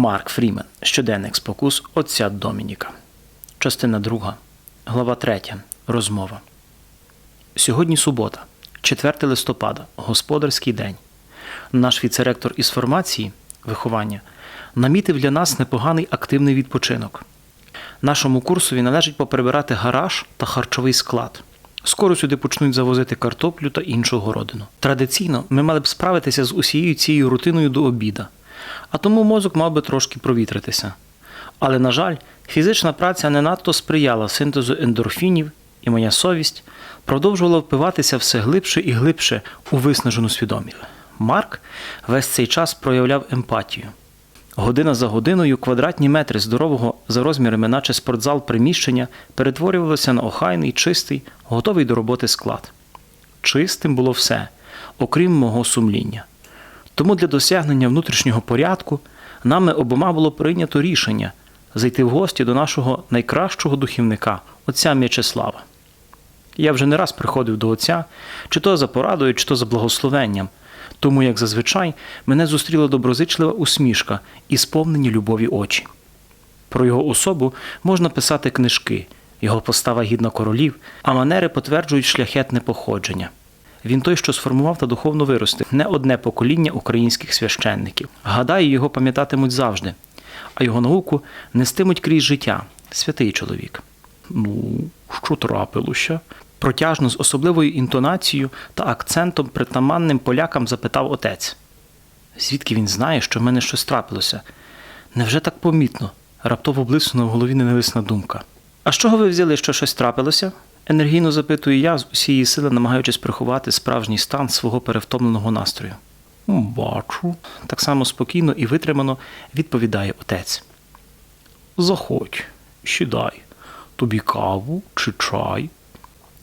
Марк Фрімен. Щоденник спокус отця Домініка. Частина 2. Глава 3. Розмова. Сьогодні субота, 4 листопада, господарський день. Наш віцеректор із формації, виховання, намітив для нас непоганий активний відпочинок. Нашому курсові належить поприбирати гараж та харчовий склад. Скоро сюди почнуть завозити картоплю та іншу городину. Традиційно ми мали б справитися з усією цією рутиною до обіда, а тому мозок мав би трошки провітритися. Але, на жаль, фізична праця не надто сприяла синтезу ендорфінів, і моя совість продовжувала впиватися все глибше і глибше у виснажену свідомість. Марк весь цей час проявляв емпатію. Година за годиною квадратні метри здорового за розмірами, наче спортзал приміщення, перетворювалося на охайний, чистий, готовий до роботи склад. Чистим було все, окрім мого сумління. Тому для досягнення внутрішнього порядку нами обома було прийнято рішення зайти в гості до нашого найкращого духівника, отця М'ячеслава. Я вже не раз приходив до отця, чи то за порадою, чи то за благословенням, тому, як зазвичай, мене зустріла доброзичлива усмішка і сповнені любові очі. Про його особу можна писати книжки, його постава гідна королів, а манери потверджують шляхетне походження. Він той, що сформував та духовно виростив не одне покоління українських священників. Гадаю, його пам'ятатимуть завжди, а його науку нестимуть крізь життя, святий чоловік. Ну, що трапилося? Протяжно з особливою інтонацією та акцентом притаманним полякам запитав отець. Звідки він знає, що в мене щось трапилося? Невже так помітно? Раптово блиснула в голові ненависна думка. А з чого ви взяли, що щось трапилося? Енергійно запитую я, з усієї сили намагаючись приховати справжній стан свого перевтомленого настрою. Бачу. Так само спокійно і витримано відповідає отець. Заходь, сідай, тобі каву чи чай.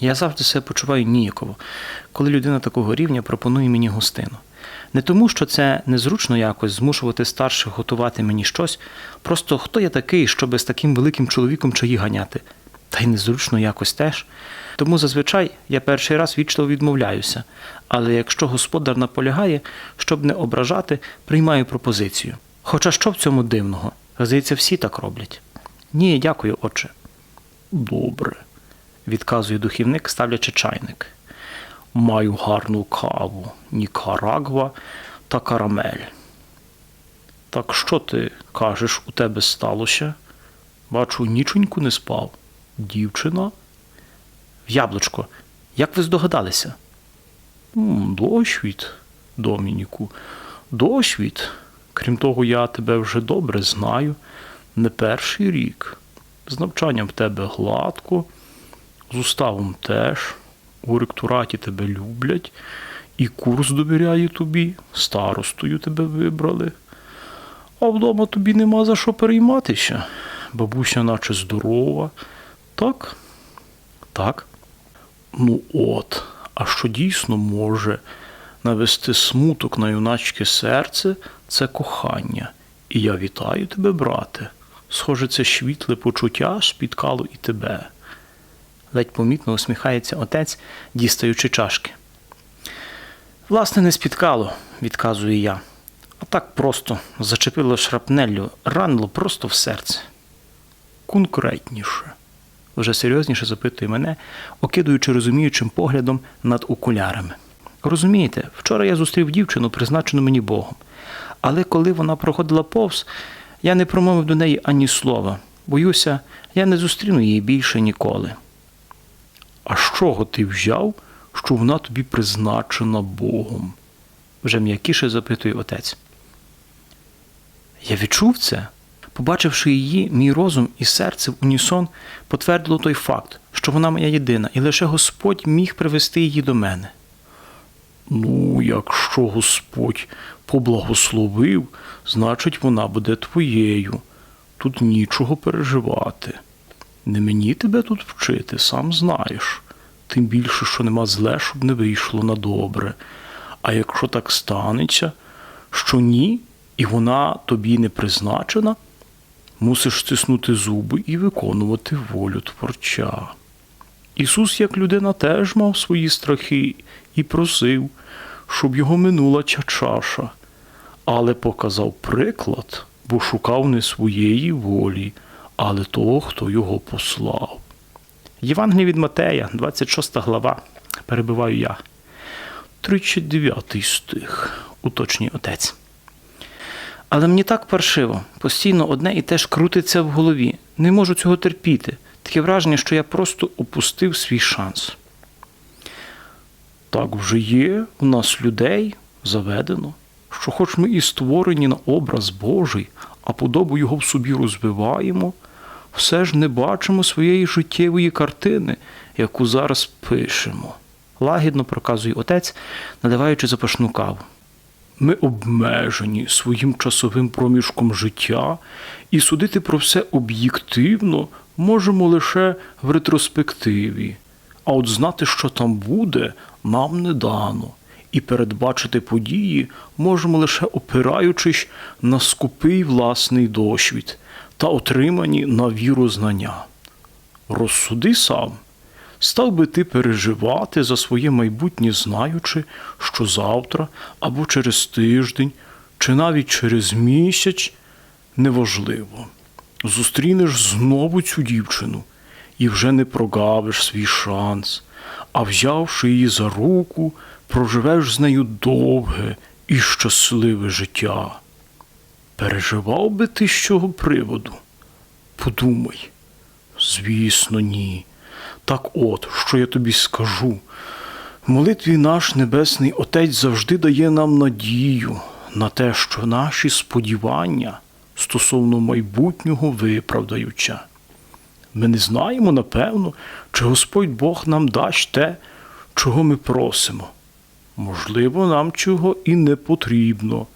Я завжди себе почуваю ніяково, коли людина такого рівня пропонує мені гостину. Не тому, що це незручно якось змушувати старших готувати мені щось, просто хто я такий, щоби з таким великим чоловіком чаї ганяти, та й незручно якось теж. Тому зазвичай я перший раз вічливо відмовляюся, але якщо господар наполягає, щоб не ображати, приймаю пропозицію. Хоча що в цьому дивного? Здається, всі так роблять. Ні, дякую, отче. Добре, відказує духівник, ставлячи чайник. Маю гарну каву, нікарагва та карамель. Так що ти кажеш, у тебе сталося? Бачу, нічоньку не спав. Дівчина? Яблучко. Як ви здогадалися? «М, Досвід, Домініку, досвід. Крім того, я тебе вже добре знаю. Не перший рік. З навчанням в тебе гладко, з уставом теж. У ректораті тебе люблять, і курс довіряє тобі, старостою тебе вибрали. А вдома тобі нема за що перейматися. Бабуся, наче здорова. Так? Так. Ну от, а що дійсно може навести смуток на юначке серце, це кохання. І я вітаю тебе, брате. Схоже, це світле почуття спіткало і тебе. Ледь помітно усміхається отець, дістаючи чашки. Власне, не спіткало, відказую я. А так просто зачепило шрапнеллю, ранило просто в серце. Конкретніше, вже серйозніше запитує мене, окидуючи розуміючим поглядом над окулярами. Розумієте, вчора я зустрів дівчину, призначену мені Богом. Але коли вона проходила повз, я не промовив до неї ані слова. Боюся, я не зустріну її більше ніколи. А з чого ти взяв, що вона тобі призначена Богом? вже м'якіше запитує отець. Я відчув це. Побачивши її, мій розум і серце в унісон потвердило той факт, що вона моя єдина, і лише Господь міг привести її до мене. Ну, якщо Господь поблагословив, значить вона буде твоєю. Тут нічого переживати. Не мені тебе тут вчити, сам знаєш. Тим більше, що нема зле, щоб не вийшло на добре. А якщо так станеться, що ні, і вона тобі не призначена, мусиш стиснути зуби і виконувати волю творча. Ісус, як людина, теж мав свої страхи і просив, щоб його минула ця чаша, але показав приклад бо шукав не своєї волі, але того, хто його послав. Євангеліє від Матея, 26 глава, перебиваю я. 39 стих, уточнює отець. Але мені так паршиво, постійно одне і те ж крутиться в голові. Не можу цього терпіти. Таке враження, що я просто упустив свій шанс. Так вже є в нас людей заведено, що хоч ми і створені на образ Божий, а подобу його в собі розвиваємо, все ж не бачимо своєї життєвої картини, яку зараз пишемо. Лагідно проказує отець, наливаючи запашну каву. Ми обмежені своїм часовим проміжком життя, і судити про все об'єктивно можемо лише в ретроспективі. А от знати, що там буде, нам не дано, і передбачити події можемо лише опираючись на скупий власний досвід та отримані на віру знання. Розсуди сам. Став би ти переживати за своє майбутнє, знаючи, що завтра або через тиждень, чи навіть через місяць неважливо. Зустрінеш знову цю дівчину і вже не прогавиш свій шанс, а взявши її за руку, проживеш з нею довге і щасливе життя. Переживав би ти з цього приводу? Подумай. Звісно, ні. Так от, що я тобі скажу. В молитві наш Небесний Отець завжди дає нам надію на те, що наші сподівання стосовно майбутнього виправдаються. Ми не знаємо, напевно, чи Господь Бог нам дасть те, чого ми просимо. Можливо, нам чого і не потрібно,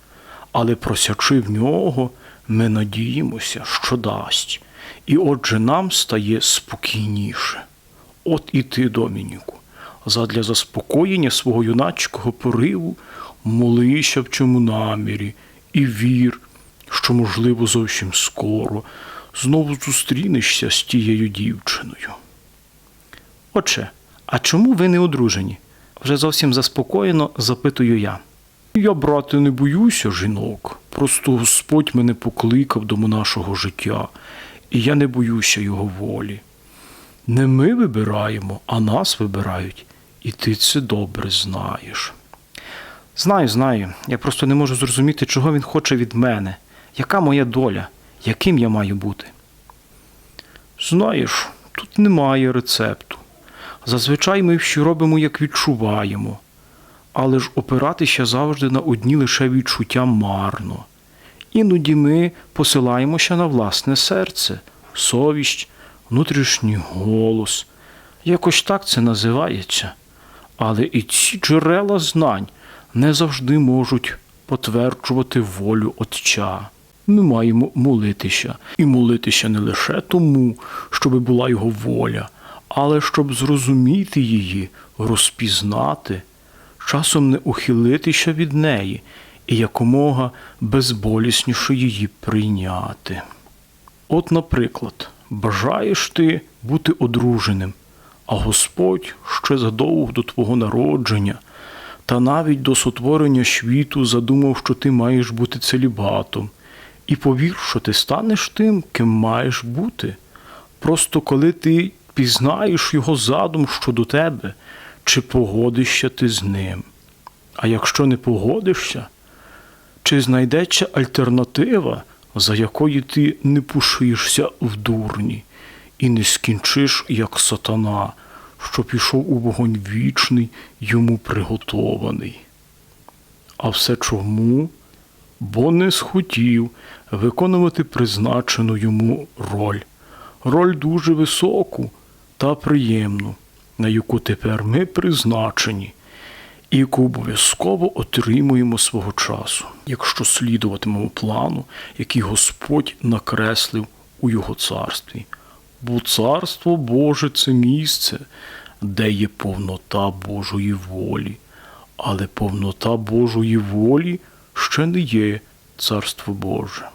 але просячи в нього, ми надіємося, що дасть, і отже нам стає спокійніше. От і ти, Домініку, задля заспокоєння свого юначого пориву молися в цьому намірі і вір, що, можливо, зовсім скоро знову зустрінешся з тією дівчиною. Отче, а чому ви не одружені? Вже зовсім заспокоєно запитую я. Я, брате, не боюся жінок. Просто Господь мене покликав до нашого життя, і я не боюся його волі. Не ми вибираємо, а нас вибирають, і ти це добре знаєш. Знаю, знаю. Я просто не можу зрозуміти, чого він хоче від мене. Яка моя доля? Яким я маю бути? Знаєш, тут немає рецепту. Зазвичай ми всі робимо, як відчуваємо, але ж опиратися завжди на одні лише відчуття марно. Іноді ми посилаємося на власне серце, совість, внутрішній голос. Якось так це називається. Але і ці джерела знань не завжди можуть потверджувати волю Отця. Ми маємо молитися, і молитися не лише тому, щоби була його воля, але щоб зрозуміти її, розпізнати, часом не ухилитися від неї і якомога безболісніше її прийняти. От, наприклад, бажаєш ти бути одруженим, а Господь ще задовго до твого народження та навіть до сотворення світу задумав, що ти маєш бути целібатом, і повір, що ти станеш тим, ким маєш бути. Просто коли ти пізнаєш його задум щодо тебе, чи погодишся ти з ним. А якщо не погодишся, чи знайдеться альтернатива, за якою ти не пушишся в дурні і не скінчиш, як сатана, що пішов у вогонь вічний, йому приготований. А все чому? Бо не схотів виконувати призначену йому роль, роль дуже високу та приємну, на яку тепер ми призначені, і яку обов'язково отримуємо свого часу, якщо слідуватимемо плану, який Господь накреслив у його царстві. Бо царство Боже це місце, де є повнота Божої волі, але повнота Божої волі ще не є царство Боже.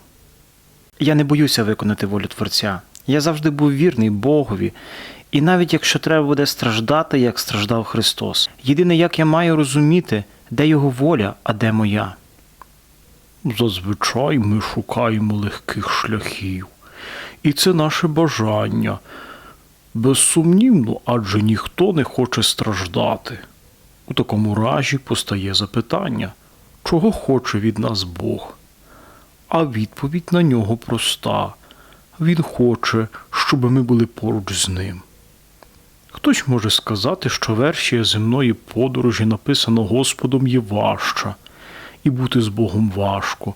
Я не боюся виконати волю Творця. Я завжди був вірний Богові, і навіть якщо треба буде страждати, як страждав Христос. Єдине, як я маю розуміти, де його воля, а де моя. Зазвичай ми шукаємо легких шляхів. І це наше бажання. Безсумнівно, адже ніхто не хоче страждати. У такому разі постає запитання, чого хоче від нас Бог? А відповідь на нього проста. Він хоче, щоб ми були поруч з ним. Хтось може сказати, що версія земної подорожі написана Господом є важча, і бути з Богом важко,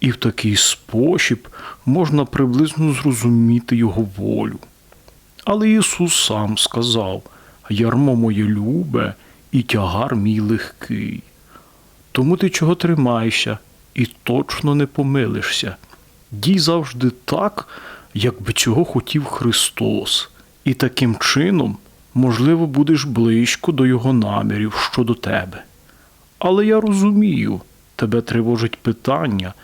і в такий спосіб можна приблизно зрозуміти Його волю. Але Ісус сам сказав: Ярмо моє любе, і тягар мій легкий. Тому ти чого тримаєшся і точно не помилишся. Дій завжди так, як би цього хотів Христос, і таким чином, можливо, будеш близько до Його намірів щодо тебе. Але я розумію, тебе тривожить питання,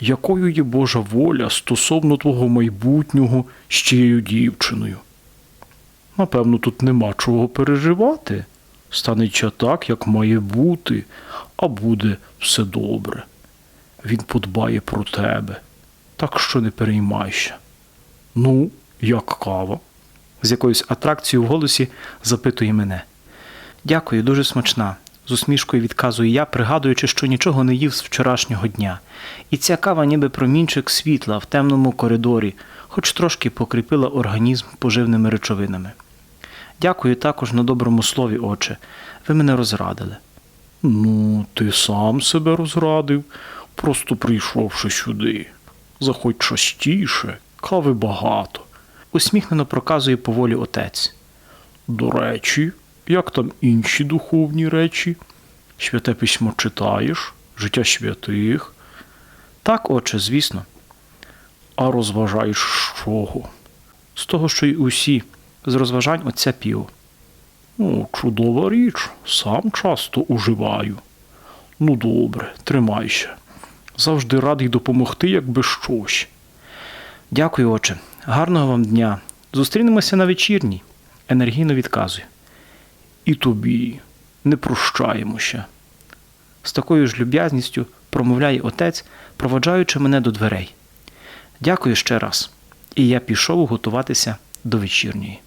якою є Божа воля стосовно твого майбутнього з тією дівчиною. Напевно, тут нема чого переживати. Станеться так, як має бути, а буде все добре. Він подбає про тебе, так що не переймайся. Ну, як кава? З якоюсь атракцією в голосі запитує мене. Дякую, дуже смачна. З усмішкою відказую я, пригадуючи, що нічого не їв з вчорашнього дня. І ця кава ніби промінчик світла в темному коридорі, хоч трошки покріпила організм поживними речовинами. Дякую також на доброму слові, отче. Ви мене розрадили. Ну, ти сам себе розрадив, просто прийшовши сюди. Заходь частіше, кави багато. Усміхнено проказує поволі отець. До речі, як там інші духовні речі? Святе письмо читаєш, життя святих, Так, отче, звісно. а розважаєш з чого? З того, що й усі, з розважань отця Піо. Ну, чудова річ, сам часто уживаю. Ну, добре, тримайся. Завжди радий допомогти, якби щось. Дякую, отче. Гарного вам дня. Зустрінемося на вечірній. Енергійно відказує. І тобі не прощаємося. З такою ж люб'язністю промовляє отець, проводжаючи мене до дверей. Дякую ще раз. І я пішов готуватися до вечірньої.